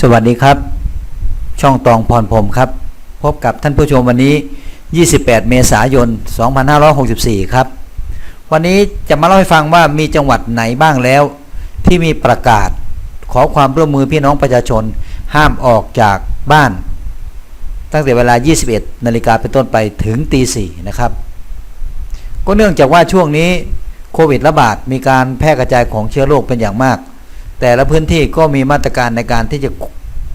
สวัสดีครับ ช่องตองพรพรหมครับ พบกับท่านผู้ชมวันนี้ 28 เมษายน 2564 ครับ วันนี้จะมาเล่าให้ฟังว่ามีจังหวัดไหนบ้างแล้ว ที่มีประกาศขอความร่วมมือพี่น้องประชาชน ห้ามออกจากบ้าน ตั้งแต่เวลา 21 นาฬิกาเป็นต้นไปถึงตี4นะครับ ก็เนื่องจากว่าช่วงนี้โควิดระบาดมีการแพร่กระจายของเชื้อโรคเป็นอย่างมาก แต่ละพื้นที่ก็มีมาตรการในการที่จะ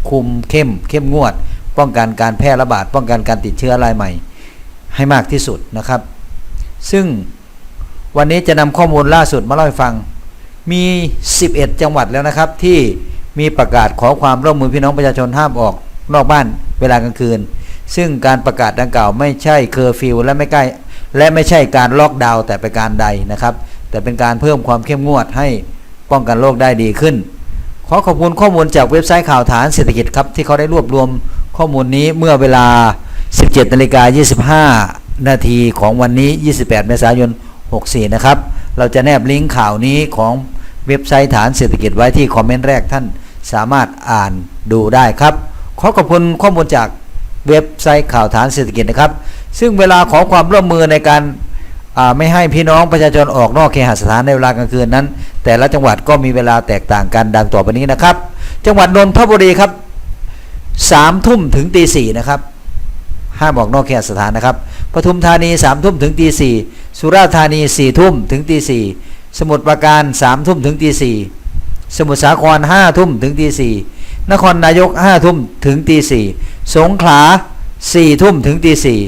คุมเข้มเข้มงวด ป้องกันการแพร่ระบาด ป้องกันการติดเชื้อรายใหม่ ให้มากที่สุดนะครับ ซึ่งวันนี้จะนำข้อมูลล่าสุดมาเล่าให้ฟัง มี 11 จังหวัดแล้วนะครับที่มีประกาศขอความร่วมมือพี่น้องประชาชนห้ามออกนอกบ้านเวลากลางคืน ซึ่งการประกาศดังกล่าวไม่ใช่เคอร์ฟิวและไม่ใกล้และไม่ใช่การล็อกดาวน์แต่เป็นการใดนะครับ แต่เป็นการเพิ่มความเข้มงวดให้ ป้องกันโรคได้ดีขึ้น ขอขอบคุณข้อมูลจากเว็บไซต์ข่าวฐานเศรษฐกิจครับที่เขาได้รวบรวมข้อมูลนี้เมื่อเวลา 17นาฬิกา25 นาทีของวันนี้ 28 เมษายน 64 นะครับ เราจะแนบลิงก์ข่าวนี้ของเว็บไซต์ฐานเศรษฐกิจไว้ที่คอมเมนต์แรกท่านสามารถอ่านดูได้ครับ ขอขอบคุณข้อมูลจากเว็บไซต์ข่าวฐานเศรษฐกิจนะครับ ซึ่งเวลาขอความร่วมมือในการ ไม่ให้พี่น้องประชาชนออกนอกเคหสถานในเวลากลางคืนนั้น แต่ละจังหวัดก็มีเวลาแตกต่างกันดังต่อไปนี้นะครับ จังหวัดนนทบุรีครับสามทุ่มถึงตีสี่นะครับห้ามออกนอกเคหสถานนะครับปทุมธานีสามทุ่มถึงตีสี่สุราษฎร์ธานีสี่ทุ่มถึงตีสี่สมุทรปราการสามทุ่มถึงตีสี่สมุทรสาครห้าทุ่มถึงตีสี่นครนายกห้าทุ่มถึงตีสี่สงขลาสี่ทุ่มถึงตีสี่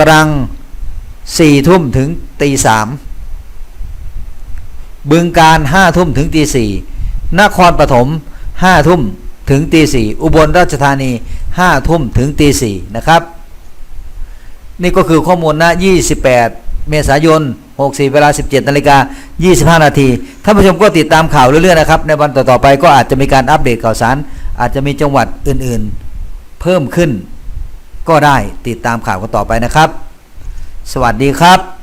ตรัง สี่ทุ่มถึงตีสามบึงการห้าทุ่มถึงตีสี่นครปฐมห้าทุ่มถึงตีสี่อุบลราชธานีห้าทุ่มถึงตีสี่นะครับ นี่ก็คือข้อมูลนะ28 เมษายน 64 เวลา 17นาฬิกา25 นาทีท่านผู้ชมก็ติดตามข่าวเรื่อยๆนะครับ ในวันต่อๆไปก็อาจจะมีการอัปเดตข่าวสาร อาจจะมีจังหวัดอื่นๆ เพิ่มขึ้นก็ได้ติดตามข่าวกันต่อไปนะครับ สวัสดีครับ